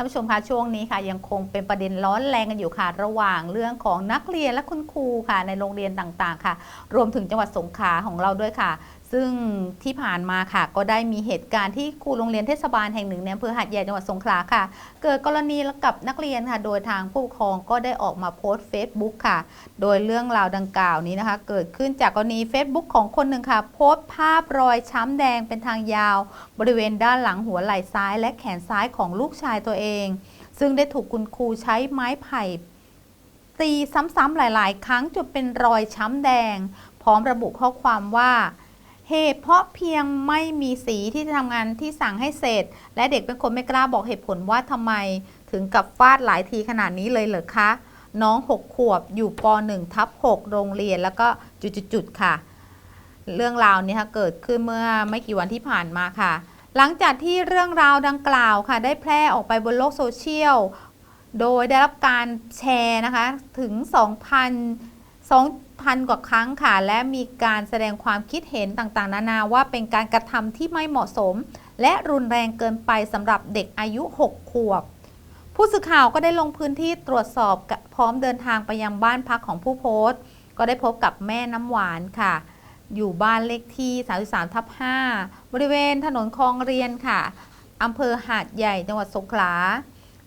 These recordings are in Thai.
านผู้ชมคะช่วงนี้ค่ะ ยังคงเป็นประเด็นร้อนแรงกันอยู่ค่ะ ระหว่างเรื่องของนักเรียนและคุณครูค่ะในโรงเรียนต่างๆ ค่ะ รวมถึงจังหวัดสงขลาของเราด้วยค่ะ ซึ่งที่ผ่านมาค่ะ ก็ได้มีเหตุการณ์ที่ครูโรงเรียนเทศบาลแห่งหนึ่งในอำเภอหาดใหญ่จังหวัดสงขลาค่ะ เกิดกรณีกับนักเรียนค่ะ โดยทางผู้ปกครองก็ได้ออกมาโพสต์ Facebook ค่ะ โดยเรื่องราวดังกล่าวนี้นะคะ เกิดขึ้นจากกรณี Facebook ของคนหนึ่งค่ะ โพสต์ภาพรอยช้ำแดงเป็นทางยาว บริเวณด้านหลังหัวไหล่ซ้าย และแขนซ้ายของลูกชายตัวเอง ซึ่งได้ถูกคุณครูใช้ไม้ไผ่ตีซ้ำๆหลาย ๆ ครั้งจนเป็นรอยช้ำแดง พร้อมระบุข้อความว่า เหตุเพราะเพียงไม่มีสีที่จะทำงานที่สั่งให้เสร็จ และเด็กเป็นคนไม่กล้าบอกเหตุผลว่าทำไมถึงกับฟาดหลายทีขนาดนี้เลยเหรอคะ น้อง 6 ขวบอยู่ป .1 ทับ6โรงเรียนแล้วก็จุดๆค่ะ เรื่องราวนี้ค่ะเกิดขึ้นเมื่อไม่กี่วันที่ผ่านมาค่ะ หลังจากที่เรื่องราวดังกล่าวค่ะ ได้แพร่ออกไปบนโลกโซเชียลโดยได้รับการแชร์นะคะถึง 2,000 2,000กว่าครั้งค่ะ และมีการแสดงความคิดเห็นต่างๆ นานาว่าเป็นการกระทำที่ไม่เหมาะสม และรุนแรงเกินไปสำหรับเด็กอายุ 6 ขวบ ผู้สื่อข่าวก็ได้ลงพื้นที่ตรวจสอบกับพร้อมเดินทางไปยังบ้านพักของผู้โพสต์ ก็ได้พบกับแม่น้ำหวานค่ะ อยู่บ้านเลขที่ 33ทับ5บริเวณถนนคลองเรียนค่ะอำเภอหาดใหญ่จังหวัดสงขลา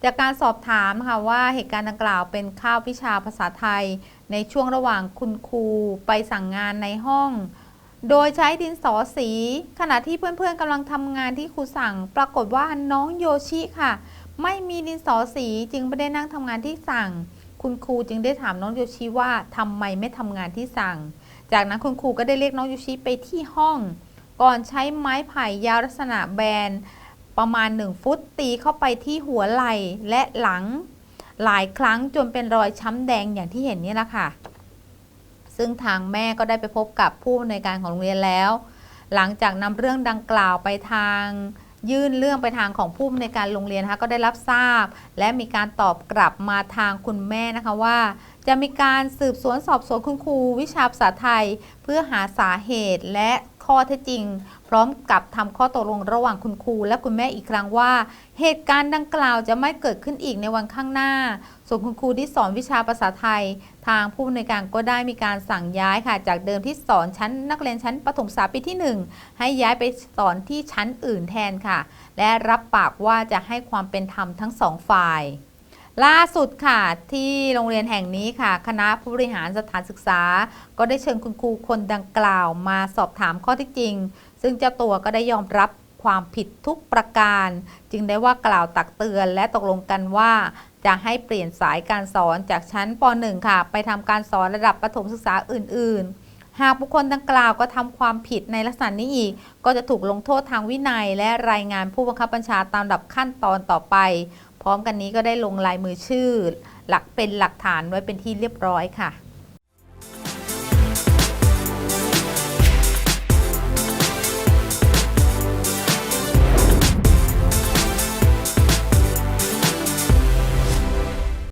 จากการสอบถามค่ะว่าเหตุการณ์ดังกล่าวเป็นข้าววิชาภาษาไทย ในช่วงระหว่างคุณครูไปสั่งงานในห้อง โดยใช้ดินสอสี ขณะที่เพื่อนๆกำลังทำงานที่ครูสั่ง ปรากฏว่าน้องโยชิค่ะ ไม่มีดินสอสีจึงไม่ได้นั่งทำงานที่สั่ง คุณครูจึงได้ถามน้องโยชิว่าทำไมไม่ทำงานที่สั่ง จากนั้นคุณครูก็ได้เรียกน้องโยชิไปที่ห้อง ก่อนใช้ไม้ไผ่ยาวลักษณะแบนประมาณ 1 ฟุตตีเข้าไปที่หัวไหล่และหลัง หลายครั้งจนเป็นรอยช้ำแดงอย่างที่เห็นนี่แหละค่ะ ซึ่งทางแม่ก็ได้ไปพบกับผู้ในวยการของโรงเรียนแล้ว หลังจากนำเรื่องดังกล่าวไปทางยื่นเรื่องไปทางของผู้ในวยการโรงเรียนนะคะก็ได้รับทราบ และมีการตอบกลับมาทางคุณแม่นะคะว่า จะมีการสืบสวนสอบสวนคุณครูวิชาภาษาไทย เพื่อหาสาเหตุและ ข้อเท็จจริง พร้อมกับทำข้อตกลงระหว่างคุณครูและคุณแม่อีกครั้งว่า เหตุการณ์ดังกล่าวจะไม่เกิดขึ้นอีกในวันข้างหน้า ส่วนคุณครูที่สอนวิชาภาษาไทย ทางผู้อำนวยการก็ได้มีการสั่งย้ายค่ะ จากเดิมที่สอนชั้นนักเรียนชั้นประถมศึกษาปีที่ 1 ให้ย้ายไปสอนที่ชั้นอื่นแทนค่ะ และรับปากว่าจะให้ความเป็นธรรมทั้งสองฝ่าย ล่าสุดค่ะที่โรงเรียนแห่งนี้ค่ะ คณะผู้บริหารสถานศึกษา ก็ได้เชิญคุณครูคนดังกล่าวมาสอบถามข้อที่จริง ซึ่งเจ้าตัวก็ได้ยอมรับความผิดทุกประการ จึงได้ว่ากล่าวตักเตือนและตกลงกันว่า จะให้เปลี่ยนสายการสอนจากชั้นป .1 ค่ะ ไปทำการสอนระดับประถมศึกษาอื่น ๆหากบุคคลดังกล่าวก็ทำความผิดในลักษณะนี้อีก ก็จะถูกลงโทษทางวินัยและรายงานผู้บังคับบัญชาตามลำดับขั้นตอนต่อไป พร้อมกันนี้ก็ได้ลงลายมือชื่อ หลักเป็นหลักฐานไว้เป็นที่เรียบร้อยค่ะ